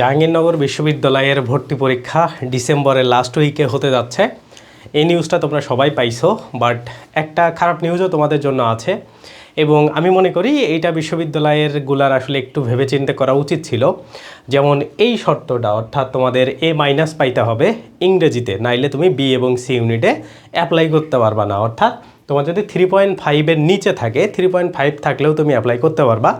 জাহাঙ্গীরনগর বিশ্ববিদ্যালয়ের ভর্তি পরীক্ষা ডিসেম্বরের লাস্ট উইকে হতে যাচ্ছে। এই নিউজটা তোমরা সবাই পাইছো বাট একটা খারাপ নিউজও তোমাদের জন্য আছে। এবং আমি মনে করি এইটা বিশ্ববিদ্যালয়েরগুলার আসলে একটু ভেবেচিন্তে করা উচিত ছিল। যেমন এই শর্তটা, অর্থাৎ তোমাদের এ মাইনাস পাইতে হবে ইংরেজিতে, নাইলে তুমি বি এবং সি ইউনিটে অ্যাপ্লাই করতে পারবা না। অর্থাৎ তোমার যদি থ্রি পয়েন্ট ফাইভের নিচে থাকে থ্রি পয়েন্ট ফাইভ থাকলেও তুমি অ্যাপ্লাই করতে পারবা।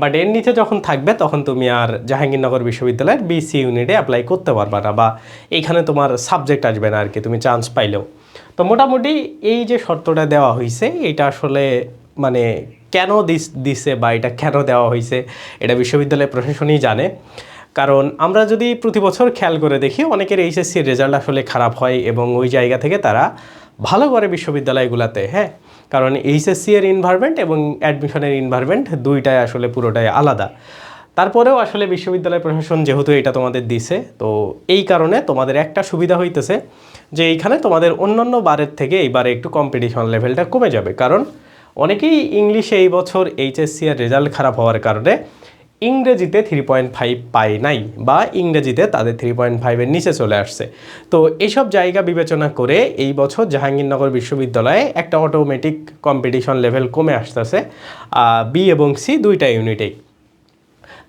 বাট এর নিচে যখন থাকবে, তখন তুমি আর জাহাঙ্গীরনগর বিশ্ববিদ্যালয়ের বিসি ইউনিটে অ্যাপ্লাই করতে পারবা না বা এইখানে তোমার সাবজেক্ট আসবে না আর কি তুমি চান্স পাইলেও। তো মোটামুটি এই যে শর্তটা দেওয়া হয়েছে এটা আসলে মানে কেন দিস, দিছে বা এটা কেন দেওয়া হয়েছে এটা বিশ্ববিদ্যালয় প্রশাসনই জানে। কারণ আমরা যদি প্রতি বছর খেয়াল করে দেখি, অনেকের এইচএসসির রেজাল্ট আসলে খারাপ হয় এবং ওই জায়গা থেকে তারা ভালো করে বিশ্ববিদ্যালয়গুলোতে হ্যাঁ কারণ এইচএসসি এর ইনভারমেন্ট এবং অ্যাডমিশনের ইনভারমেন্ট দুইটাই আসলে পুরোটাই আলাদা। তারপরেও আসলে বিশ্ববিদ্যালয় প্রশাসন যেহেতু এটা তোমাদের দিছে, তো এই কারণে তোমাদের একটা সুবিধা হইতেছে যে এইখানে তোমাদের অন্যান্য বারের থেকে এইবারে একটু কম্পিটিশন লেভেলটা কমে যাবে। কারণ অনেকেই ইংলিশে এই বছর এইচএসসি এর রেজাল্ট খারাপ হওয়ার কারণে ইংরেজিতে থ্রি পয়েন্ট ফাইভ পাই নাই বা ইংরেজিতে তাদের থ্রি পয়েন্ট ফাইভের নিচে চলে আসছে। তো এইসব জায়গা বিবেচনা করে এই বছর জাহাঙ্গীরনগর বিশ্ববিদ্যালয়ে একটা অটোমেটিক কম্পিটিশন লেভেল কমে আসতেছে বি এবং সি দুইটা ইউনিটেই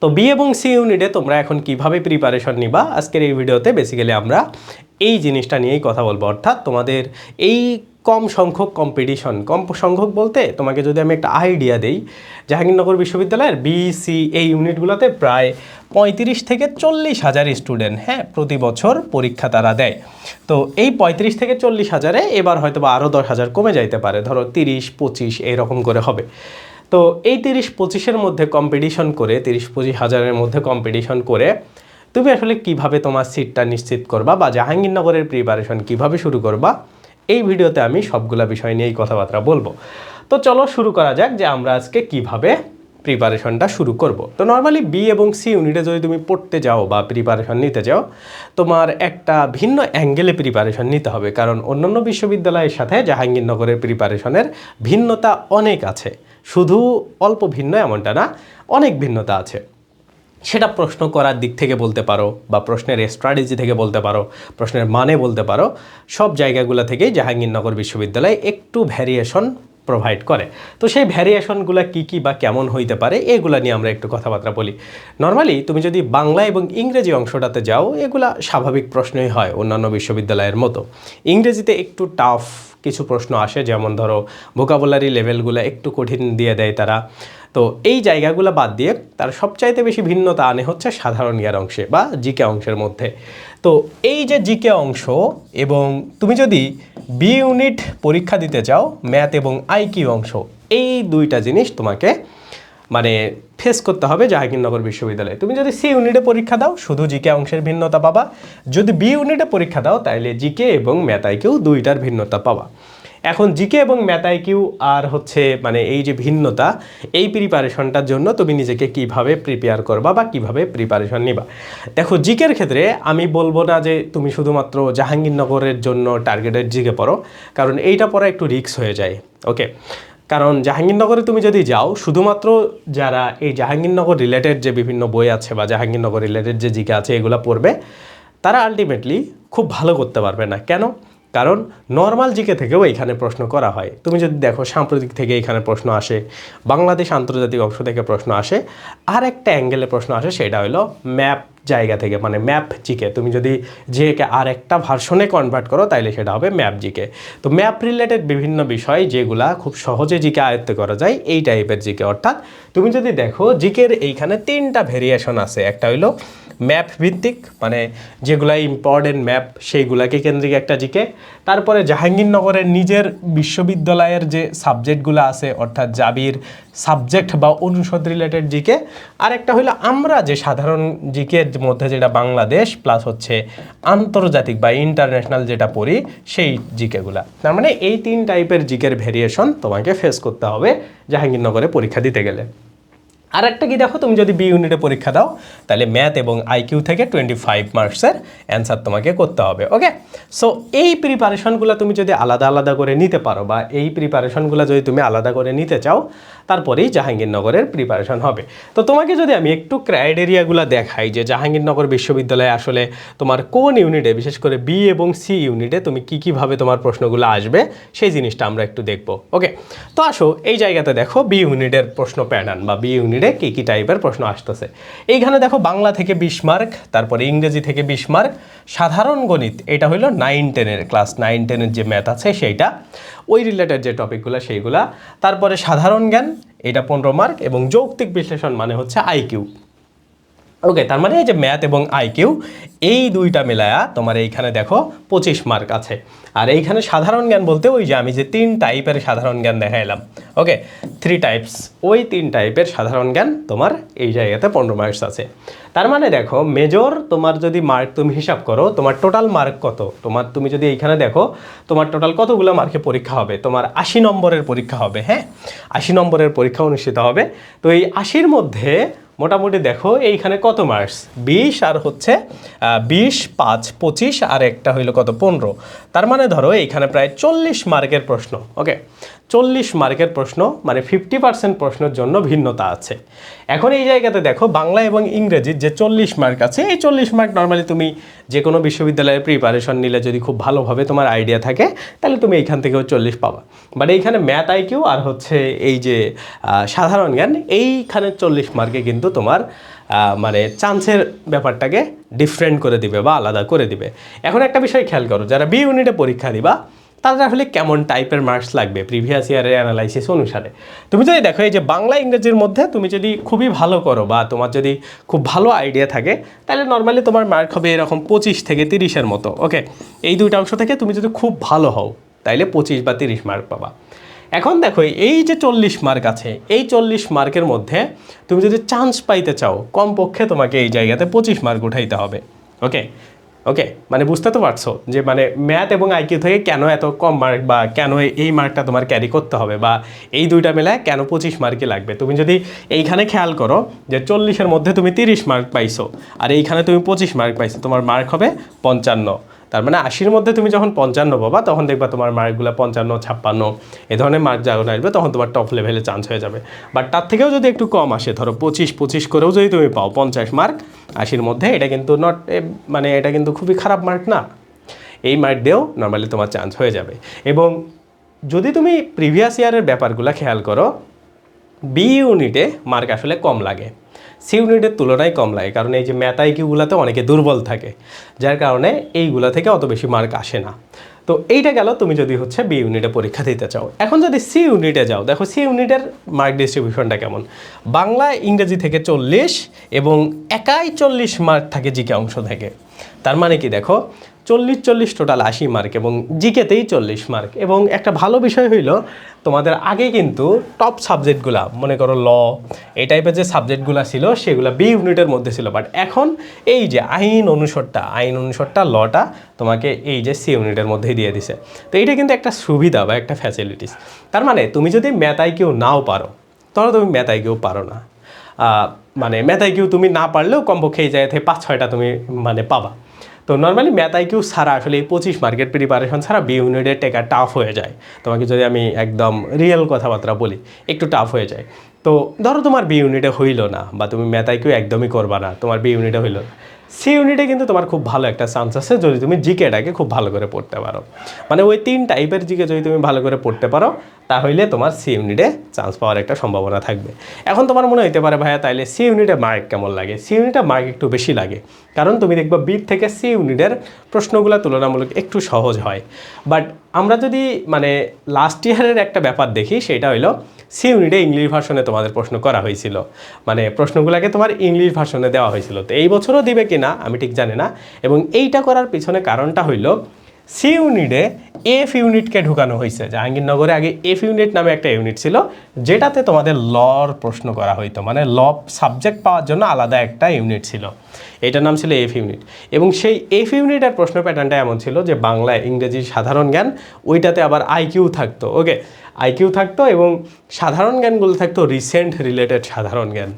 তো বি এবং সি ইউনিটে তোমরা এখন কীভাবে প্রিপারেশন নিবা, আজকের এই ভিডিওতে বেসিক্যালি আমরা এই জিনিসটা নিয়েই কথা বলব। অর্থাৎ তোমাদের এই কম সংখ্যক কম্পিটিশন কম সংখ্যক বলতে তোমাকে যদি আমি একটা আইডিয়া দেই, জাহাঙ্গীরনগর বিশ্ববিদ্যালয়ের বি সি এই ইউনিটগুলোতে প্রায় পঁয়ত্রিশ থেকে চল্লিশ হাজার স্টুডেন্ট হ্যাঁ প্রতি বছর পরীক্ষা তারা দেয়। তো এই পঁয়ত্রিশ থেকে চল্লিশ হাজারে এবার হয়তো বা আরও দশ হাজার কমে যাইতে পারে, ধরো তিরিশ, পঁচিশ এইরকম করে হবে। তো এই তিরিশ, পঁচিশের মধ্যে কম্পিটিশন করে, তিরিশ, পঁচিশ হাজারের মধ্যে কম্পিটিশন করে, তুমি আসলে কীভাবে তোমার সিটটা নিশ্চিত করবা বা জাহাঙ্গীরনগরের প্রিপারেশন কীভাবে শুরু করবা? এই ভিডিওতে আমি সবগুলা বিষয় নিয়েই কথাবার্তা বলব। তো চলো শুরু করা যাক যে আমরা আজকে কীভাবে প্রিপারেশনটা শুরু করব। তো নর্মালি বি এবং সি ইউনিটে যদি তুমি পড়তে যাও বা প্রিপারেশন নিতে যাও, তোমার একটা ভিন্ন অ্যাঙ্গেলে প্রিপারেশন নিতে হবে। কারণ অন্যান্য বিশ্ববিদ্যালয়ের সাথে জাহাঙ্গীরনগরের প্রিপারেশনের ভিন্নতা অনেক আছে। শুধু অল্প ভিন্ন এমনটা না, অনেক ভিন্নতা আছে। সেটা প্রশ্ন করার দিক থেকে বলতে পারো বা প্রশ্নের স্ট্র্যাটেজি থেকে বলতে পারো, প্রশ্নের মানে বলতে পারো, সব জায়গাগুলো থেকেই জাহাঙ্গীরনগর বিশ্ববিদ্যালয় একটু ভ্যারিয়েশন প্রোভাইড করে। তো সেই ভ্যারিয়েশনগুলো কী কী বা কেমন হইতে পারে এগুলা নিয়ে আমরা একটু কথাবার্তা বলি। নর্মালি তুমি যদি বাংলা এবং ইংরেজি অংশটাতে যাও, এগুলা স্বাভাবিক প্রশ্নই হয় অন্যান্য বিশ্ববিদ্যালয়ের মতো। ইংরেজিতে একটু টাফ কিছু প্রশ্ন আসে, যেমন ধরো ভোকাবুলারি লেভেলগুলো একটু কঠিন দিয়ে দেয় তারা। তো এই জায়গাগুলো বাদ দিয়ে তার সবচাইতে বেশি ভিন্নতা আনে হচ্ছে সাধারণ ইয়ার অংশে বা জিকে অংশের মধ্যে। তো এই যে জিকে অংশ এবং তুমি যদি বি ইউনিট পরীক্ষা দিতে চাও, ম্যাথ এবং আইকিউ অংশ, এই দুইটা জিনিস তোমাকে মানে ফেস করতে হবে জাহাঙ্গীরনগর বিশ্ববিদ্যালয়ে। তুমি যদি সি ইউনিটে পরীক্ষা দাও, শুধু জিকে অংশের ভিন্নতা পাবা। যদি বি ইউনিটে পরীক্ষা দাও তাহলে জিকে এবং ম্যাথ আইকিউ দুইটার ভিন্নতা পাবা। এখন জিকে এবং ম্যাথাই কিউ আর হচ্ছে মানে এই যে ভিন্নতা, এই প্রিপারেশনটার জন্য তুমি নিজেকে কীভাবে প্রিপেয়ার করবা বা কীভাবে প্রিপারেশন নিবা। দেখো, জিকের ক্ষেত্রে আমি বলব না যে তুমি শুধুমাত্র জাহাঙ্গীরনগরের জন্য টার্গেটের জিকে পড়ো, কারণ এইটা পড়া একটু রিস্ক হয়ে যায় ওকে কারণ জাহাঙ্গীরনগরে তুমি যদি যাও, শুধুমাত্র যারা এই জাহাঙ্গীরনগর রিলেটেড যে বিভিন্ন বই আছে বা জাহাঙ্গীরনগর রিলেটেড যে জিকে আছে, এগুলো পড়বে, তারা আলটিমেটলি খুব ভালো করতে পারবে না। কেন? কারণ নর্মাল জিকে থেকেও এখানে প্রশ্ন করা হয়। তুমি যদি দেখো সাম্প্রতিক থেকে এখানে প্রশ্ন আসে, বাংলাদেশ আন্তর্জাতিক অংশ থেকে প্রশ্ন আসে আর একটা অ্যাঙ্গেলে প্রশ্ন আসে সেটা হলো ম্যাপ জায়গা থেকে মানে ম্যাপ জিকে। তুমি যদি জিকে আর একটা ভার্সনে কনভার্ট করো তাইলে সেটা হবে ম্যাপ জিকে। তো ম্যাপ রিলেটেড বিভিন্ন বিষয় যেগুলা খুব সহজে জিকে আয়ত্ত করা যায়, এই টাইপের জিকে। অর্থাৎ তুমি যদি দেখো জিকের এইখানে তিনটা ভেরিয়েশন আছে। একটা হইল ম্যাপ ভিত্তিক মানে যেগুলা ইম্পর্টেন্ট ম্যাপ সেইগুলাকে কেন্দ্রিক একটা জিকে। তারপরে জাহাঙ্গীরনগরের নিজের বিশ্ববিদ্যালয়ের যে সাবজেক্টগুলো আছে, অর্থাৎ জাবির সাবজেক্ট বা অনুষদ রিলেটেড জিকে আর একটা হইল আমরা যে সাধারণ জিকের মধ্যে যেটা বাংলাদেশ প্লাস হচ্ছে আন্তর্জাতিক বা ইন্টারন্যাশনাল যেটা পড়ি, সেই জিকেগুলা। তার মানে এই তিন টাইপের জিকের ভেরিয়েশন তোমাকে ফেস করতে হবে, জাহাঙ্গীরনগরে পরীক্ষা দিতে গেলে। আর একটা কি দেখো, তুমি যদি বি ইউনিটে পরীক্ষা দাও, তাহলে ম্যাথ এবং আইকিউ থেকে টোয়েন্টি ফাইভ মার্কসের অ্যান্সার তোমাকে করতে হবে ওকে সো এই প্রিপারেশনগুলো তুমি যদি আলাদা আলাদা করে নিতে পারো, বা এই প্রিপারেশনগুলো যদি তুমি আলাদা করে নিতে চাও, তারপরেই জাহাঙ্গীরনগরের প্রিপারেশন হবে। তো তোমাকে যদি আমি একটু ক্রাইটেরিয়াগুলো দেখাই, যে জাহাঙ্গীরনগর বিশ্ববিদ্যালয়ে আসলে তোমার কোন ইউনিটে বিশেষ করে বি এবং সি ইউনিটে তুমি কী কীভাবে তোমার প্রশ্নগুলো আসবে, সেই জিনিসটা আমরা একটু দেখব ওকে তো আসো, এই জায়গাতে দেখো বি ইউনিটের প্রশ্ন প্যাটার্ন বা বি ইউনিটে কী কী টাইপের প্রশ্ন আসতেছে। এইখানে দেখো বাংলা থেকে বিশ মার্ক তারপরে ইংরেজি থেকে বিশ মার্ক সাধারণ গণিত, এটা হলো নাইন টেনের ক্লাস নাইন টেনের যে ম্যাথ আছে সেইটা। ওই রিলেটেড যে টপিকগুলো সেইগুলা। তারপরে সাধারণ জ্ঞান, এটা পনেরো মার্ক এবং যৌক্তিক বিশ্লেষণ মানে হচ্ছে আইকিউ ওকে তার মানে এই যে ম্যাথ এবং আইকিউ এই দুইটা মেলায়া তোমার এইখানে দেখো পঁচিশ মার্ক আছে। আর এইখানে সাধারণ জ্ঞান বলতে ওই যে আমি যে তিন টাইপের সাধারণ জ্ঞান দেখাইলাম। ওকে থ্রি টাইপস ওই তিন টাইপের সাধারণ জ্ঞান তোমার এই জায়গাতে পনেরো মার্কস আছে। তার মানে দেখো মেজর তোমার যদি মার্ক তুমি হিসাব করো, তোমার টোটাল মার্ক কত? তোমার তুমি যদি এইখানে দেখো, তোমার টোটাল কতগুলো মার্কে পরীক্ষা হবে? তোমার আশি নম্বরের পরীক্ষা হবে হ্যাঁ? আশি নম্বরের পরীক্ষা অনুষ্ঠিত হবে। তো এই আশির মধ্যে মোটামুটি দেখো, এইখানে কত মার্কস বিশ আর হচ্ছে বিশ, পাঁচ, পঁচিশ, আর একটা হইল কত? পনেরো। তার মানে ধরো, এইখানে প্রায় চল্লিশ মার্কের প্রশ্ন ওকে চল্লিশ মার্কের প্রশ্ন মানে ফিফটি পার্সেন্ট প্রশ্নের জন্য ভিন্নতা আছে। এখন এই জায়গাতে দেখো, বাংলা এবং ইংরেজির যে চল্লিশ মার্ক আছে, এই চল্লিশ মার্ক নর্মালি তুমি যে কোনো বিশ্ববিদ্যালয়ের প্রিপারেশন নিলে যদি খুব ভালোভাবে তোমার আইডিয়া থাকে, তাহলে তুমি এইখান থেকেও চল্লিশ পাবা। বাট এইখানে ম্যাথ আইকিউ আর হচ্ছে এই যে সাধারণ জ্ঞান, এইখানে চল্লিশ মার্কে কিন্তু তোমার মানে চান্সের ব্যাপারটাকে ডিফারেন্ট করে দিবে বা আলাদা করে দিবে। এখন একটা বিষয় খেয়াল করো, যারা বি ইউনিটে পরীক্ষা দিবা তাদের আসলে কেমন টাইপের মার্কস লাগবে প্রিভিয়াস ইয়ারের অ্যানালাইসিস অনুসারে? তুমি যদি দেখো এই যে বাংলা ইংরেজির মধ্যে তুমি যদি খুবই ভালো করো বা তোমার যদি খুব ভালো আইডিয়া থাকে, তাহলে নর্মালি তোমার মার্ক হবে এরকম পঁচিশ থেকে তিরিশের মতো ওকে এই দুইটা অংশ থেকে তুমি যদি খুব ভালো হও, তাইলে পঁচিশ বা তিরিশ মার্ক পাবা। এখন দেখো, এই যে চল্লিশ মার্ক আছে, এই চল্লিশ মার্কের মধ্যে তুমি যদি চান্স পাইতে চাও, কমপক্ষে তোমাকে এই জায়গাতে পঁচিশ মার্ক উঠাইতে হবে ওকে ওকে মানে বুঝতে তো পারছ যে মানে ম্যাথ এবং আইকিউ থেকে কেন এত কম মার্ক বা কেন এই মার্কটা তোমার ক্যারি করতে হবে বা এই দুইটা মেলায় কেন পঁচিশ মার্কই লাগবে? তুমি যদি এইখানে খেয়াল করো যে চল্লিশের মধ্যে তুমি তিরিশ মার্ক পাইছো, আর এইখানে তুমি পঁচিশ মার্ক পাইছো, তোমার মার্ক হবে পঞ্চান্ন। তার মানে আশির মধ্যে তুমি যখন পঞ্চান্ন পাবা, তখন দেখবা তোমার মার্কগুলো পঞ্চান্ন, ছাপ্পান্ন, এ ধরনের মার্ক যখন আসবে, তখন তোমার টপ লেভেলে চান্স হয়ে যাবে। বাট তার থেকেও যদি একটু কম আসে, ধরো পঁচিশ পঁচিশ করেও যদি তুমি পাও পঞ্চাশ মার্ক আশির মধ্যে এটা কিন্তু নট মানে এটা কিন্তু খুবই খারাপ মার্ক না। এই মার্ক দিয়েও নর্মালি তোমার চান্স হয়ে যাবে। এবং যদি তুমি প্রিভিয়াস ইয়ারের ব্যাপারগুলো খেয়াল করো বি ইউনিটে মার্ক আসলে কম লাগে। সি ইউনিটের তুলনায় কম লাগে, কারণ এই যে ম্যাথাইকিউগুলোতে অনেকে দুর্বল থাকে, যার কারণে এইগুলা থেকে অত বেশি মার্ক আসে না। তো এইটা গেল তুমি যদি হচ্ছে বি ইউনিটে পরীক্ষা দিতে চাও। এখন যদি সি ইউনিটে যাও, দেখো সি ইউনিটের মার্ক ডিস্ট্রিবিউশনটা কেমন? বাংলা, ইংরেজি থেকে চল্লিশ এবং একাই চল্লিশ মার্ক থাকে জিকে অংশ থেকে। তার মানে কি দেখো চল্লিশ চল্লিশ টোটাল আশি মার্ক এবং জিকেতেই চল্লিশ মার্ক এবং একটা ভালো বিষয় হইল, তোমাদের আগে কিন্তু টপ সাবজেক্টগুলা মনে করো ল, এই টাইপের যে সাবজেক্টগুলো ছিল, সেগুলো বি ইউনিটের মধ্যে ছিল। বাট এখন এই যে আইন অনুষদটা আইন অনুষদটা, লটা তোমাকে এই যে সি ইউনিটের মধ্যেই দিয়ে দিছে। তো এটা কিন্তু একটা সুবিধা বা একটা ফ্যাসিলিটিস তার মানে তুমি যদি ম্যাথাই কেউ নাও পারো তাহলে তুমি ম্যাথাই কেউ পারো না। মানে ম্যাথাই কেউ তুমি না পারলেও কমপক্ষে এই জায়গা থেকে পাঁচ, ছয়টা তুমি মানে পাবা। তো নর্মালি ম্যাথ আইকিউ ছাড়া আসলে এই পঁচিশ মার্কেট প্রিপারেশন ছাড়া বি ইউনিটের টেকা টাফ হয়ে যায়। তোমাকে যদি আমি একদম রিয়েল কথাবার্তা বলি, একটু টাফ হয়ে যায়। তো ধরো তোমার বি ইউনিটে হইল না বা তুমি ম্যাথ আইকিউ একদমই করবা না, তোমার বি ইউনিটে হইল না। সি ইউনিটে কিন্তু তোমার খুব ভালো একটা চান্স আছে, যদি তুমি জিকেটাকে খুব ভালো করে পড়তে পারো। মানে ওই তিন টাইপের জিকে যদি তুমি ভালো করে পড়তে পারো, তাহলে তোমার সি ইউনিটে চান্স পাওয়ার একটা সম্ভাবনা থাকবে। এখন তোমার মনে হইতে পারে, ভাইয়া, তাইলে সি ইউনিটে মার্ক কেমন লাগে? সি ইউনিটে মার্ক একটু বেশি লাগে, কারণ তুমি দেখবা বিট থেকে সি ইউনিটের প্রশ্নগুলো তুলনামূলক একটু সহজ হয়। বাট আমরা যদি মানে লাস্ট ইয়ারের একটা ব্যাপার দেখি, সেটা হইল সি ইউনিটে ইংলিশ ভার্সনে তোমাদের প্রশ্ন করা হয়েছিল। মানে প্রশ্নগুলোকে তোমার ইংলিশ ভার্সনে দেওয়া হয়েছিল। তো এই বছরও দিবে কিনা, আমি ঠিক জানি না। এবং এইটা করার পিছনে কারণটা হইল সি ইউনিটে এফ ইউনিটকে ঢুকানো হয়েছে। জাহাঙ্গীরনগরে আগে এফ ইউনিট নামে একটা ইউনিট ছিল, যেটাতে তোমাদের লর প্রশ্ন করা হইতো। মানে ল সাবজেক্ট পাওয়ার জন্য আলাদা একটা ইউনিট ছিল। এটার নাম ছিল এফ ইউনিট এবং সেই এফ ইউনিটের প্রশ্ন প্যাটার্নটা এমন ছিল যে বাংলা ইংরেজি সাধারণ জ্ঞান, ওইটাতে আবার আইকিউ থাকতো ওকে আইকিউ থাকতো এবং সাধারণ জ্ঞানগুলো থাকতো রিসেন্ট রিলেটেড সাধারণ জ্ঞান।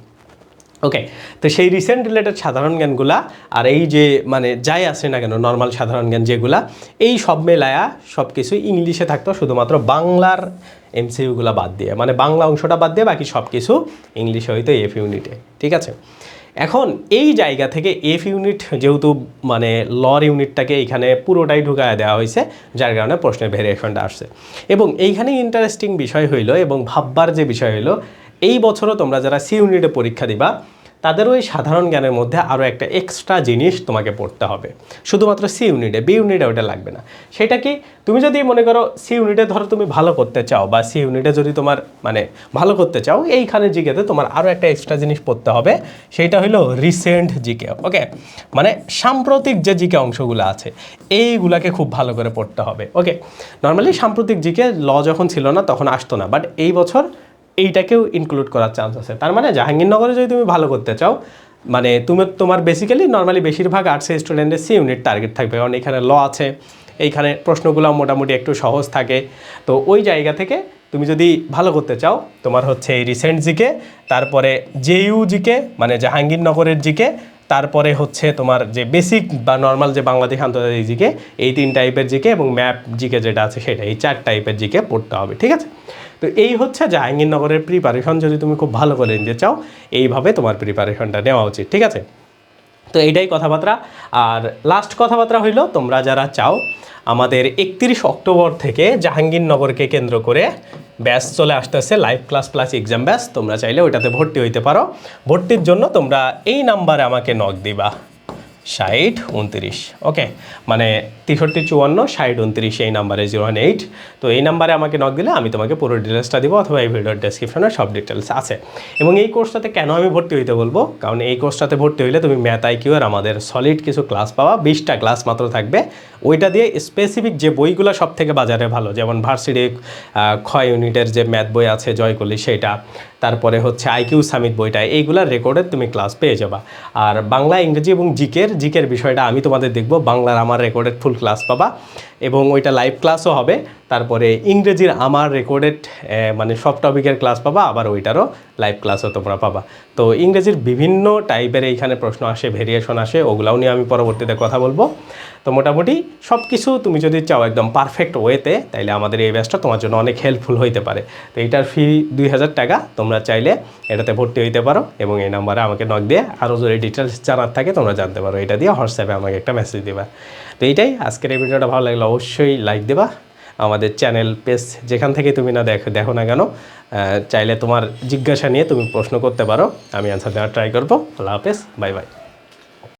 ওকে তো সেই রিসেন্ট রিলেটেড সাধারণ জ্ঞানগুলা আর এই যে মানে যাই আসে না কেন নর্মাল সাধারণ জ্ঞান যেগুলা, এই সব মেলায়া সব কিছু ইংলিশে থাকতো, শুধুমাত্র বাংলার এমসিইউগুলো বাদ দিয়ে। মানে বাংলা অংশটা বাদ দিয়ে বাকি সব কিছু ইংলিশে হয়তো এফ ইউনিটে ঠিক আছে? এখন এই জায়গা থেকে এফ ইউনিট যেহেতু মানে লর ইউনিটটাকে এখানে পুরোটাই ঢুকায় দেওয়া হয়েছে, যার কারণে প্রশ্নের ভেরিয়েশনটা আসছে। এবং এইখানে ইন্টারেস্টিং বিষয় হইল এবং ভাববার যে বিষয় হইল এই বছরও তোমরা যারা সি ইউনিটে পরীক্ষা দিবা তাদের ওই সাধারণ জ্ঞানের মধ্যে আরও একটা এক্সট্রা জিনিস তোমাকে পড়তে হবে। শুধুমাত্র সি ইউনিটে, বি ইউনিটে ওটা লাগবে না। সেটা কি? তুমি যদি মনে করো সি ইউনিটে ধরো তুমি ভালো করতে চাও বা সি ইউনিটে যদি তোমার মানে ভালো করতে চাও, এইখানে জিকেতে তোমার আরও একটা এক্সট্রা জিনিস পড়তে হবে। সেইটা হলো রিসেন্ট জিকে ওকে মানে সাম্প্রতিক যে জিকে অংশগুলো আছে, এইগুলাকে খুব ভালো করে পড়তে হবে ওকে নর্মালি সাম্প্রতিক জিকে ল যখন ছিল না, তখন আসতো না। বাট এই বছর এইটাকেও ইনক্লুড করার চান্স আছে। তার মানে জাহাঙ্গীরনগরে যদি তুমি ভালো করতে চাও মানে তুমি তোমার বেসিক্যালি নর্মালি বেশিরভাগ আর্টসের স্টুডেন্টের সি ইউনিট টার্গেট থাকবে। কারণ এখানে ল আছে, এইখানে প্রশ্নগুলো মোটামুটি একটু সহজ থাকে। তো ওই জায়গা থেকে তুমি যদি ভালো করতে চাও, তোমার হচ্ছে এই রিসেন্ট জিকে তারপরে জেইউ জিকে মানে জাহাঙ্গীরনগরের জিকে তারপরে হচ্ছে তোমার যে বেসিক বা নর্মাল যে বাংলাদেশ আন্তর্জাতিক জিকে এই তিন টাইপের জিকে এবং ম্যাপ জিকে যেটা আছে সেটা, এই চার টাইপের জিকে পড়তে হবে, ঠিক আছে? তো এই হচ্ছে জাহাঙ্গীরনগরের প্রিপারেশন যদি তুমি খুব ভালো করে নিতে চাও, এইভাবে তোমার প্রিপারেশনটা নেওয়া উচিত, ঠিক আছে? তো এইটাই কথাবার্তা। আর লাস্ট কথাবার্তা হইল, তোমরা যারা চাও, আমাদের একত্রিশ অক্টোবর থেকে জাহাঙ্গীরনগরকে কেন্দ্র করে ব্যাচ চলে আসতেছে live class plus exam batch তোমরা চাইলে ওইটাতে ভর্তি হইতে পারো। ভর্তির জন্য তোমরা এই নাম্বারে আমাকে নক দিবা, ষাট, উনত্রিশ ওকে মানে তেষট্টি চুয়ান্ন, ষাট উনত্রিশ, এই নাম্বারে জিরো ওয়ান এইট। তো এই নাম্বারে আমাকে নক দিলে আমি তোমাকে পুরো ডিটেলসটা দিব অথবা এই ভিডিওর ডেসক্রিপশনে সব ডিটেলস আছে। এবং এই কোর্সটাতে কেন আমি ভর্তি হইতে বলব? কারণ এই কোর্সটাতে ভর্তি হইলে তুমি ম্যাথ আইকিউ আর আমাদের সলিড কিছু ক্লাস পাওয়া, বিশটা ক্লাস মাত্র থাকবে। ওইটা দিয়ে স্পেসিফিক যে বইগুলো সব থেকে বাজারে ভালো, যেমন ভার্সিটি ক্ষয় ইউনিটের যে ম্যাথ বই আছে, জয়কলি সেটা। তারপরে হচ্ছে আইকিউ সামিট বইটা এইগুলার রেকর্ডের তুমি ক্লাস পেয়ে যাবা। আর বাংলা, ইংরেজি এবং জিকের জিকের বিষয়টা আমি তোমাদের দেখব, বাংলার আমার রেকর্ডের ফুল ক্লাস পাবা এবং ওইটা লাইভ ক্লাসও হবে। তারপরে ইংরেজির আমার রেকর্ডেড মানে সব টপিকের ক্লাস পাবা, আবার ওইটারও লাইভ ক্লাসও তোমরা পাবা। তো ইংরেজির বিভিন্ন টাইপের এইখানে প্রশ্ন আসে ভেরিয়েশন আসে, ওগুলাও নিয়ে আমি পরবর্তীতে কথা বলব। তো মোটামুটি সব কিছু তুমি যদি চাও একদম পারফেক্ট ওয়েতে তাইলে আমাদের এই ব্যাচটা তোমার জন্য অনেক হেল্পফুল হইতে পারে। তো এইটার ফি দুই হাজার টাকা, তোমরা চাইলে এটাতে ভর্তি হইতে পারো এবং এই নাম্বারে আমাকে নক দিয়ে আরও যদি ডিটেলস জানার থাকে, তোমরা জানতে পারো। এটা দিয়ে হোয়াটসঅ্যাপে আমাকে একটা মেসেজ দিবা। তো এইটাই, আজকের এই ভিডিওটা ভালো লাগলে অবশ্যই লাইক দেবা। আমাদের চ্যানেল পেজ যেখান থেকে তুমি না দেখো দেখো না কেন চাইলে তোমার জিজ্ঞাসা নিয়ে তুমি প্রশ্ন করতে পারো। আমি অ্যান্সার দেওয়ার ট্রাই করব। আল্লাহ হাফেজ। Bye bye